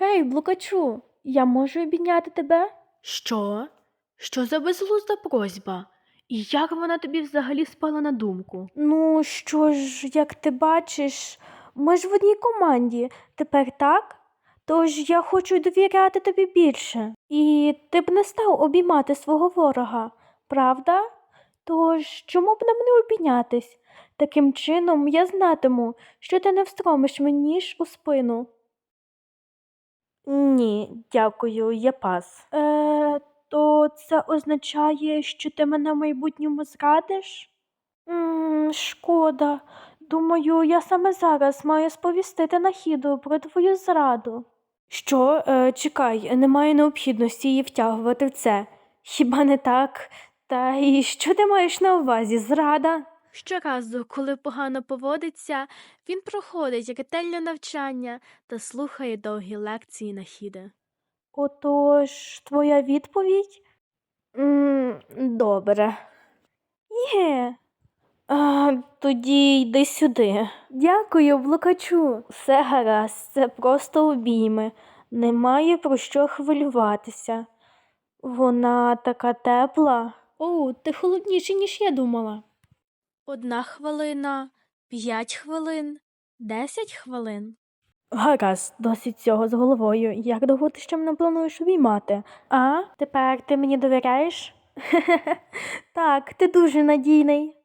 Гей, блукачу, я можу обійняти тебе? Що? Що за безглузда просьба? І як вона тобі взагалі спала на думку? Ну, що ж, як ти бачиш, ми ж в одній команді, тепер так? Тож я хочу довіряти тобі більше. І ти б не став обіймати свого ворога, правда? Тож чому б нам не обійнятись? Таким чином я знатиму, що ти не встромиш мені ніж у спину. Ні, дякую, я пас. Е, то це означає, що ти мене в майбутньому зрадиш? м шкода. Думаю, я саме зараз маю сповістити Нахіду про твою зраду. Що? Е, чекай, немає необхідності її втягувати в це. Хіба не так? Та і що ти маєш на увазі? Зрада? Щоразу, коли погано поводиться, він проходить ретельне навчання та слухає довгі лекції на хіде. Отож, твоя відповідь? м добре. Є. А, тоді йди сюди. Дякую, блукачу. Все гаразд, це просто обійми. Немає про що хвилюватися. Вона така тепла. О, ти холодніший, ніж я думала. Одна хвилина, п'ять хвилин, десять хвилин. Гаразд, досить цього з головою. Як довго ти ще мене плануєш обіймати? А? Тепер ти мені довіряєш? так, ти дуже надійний.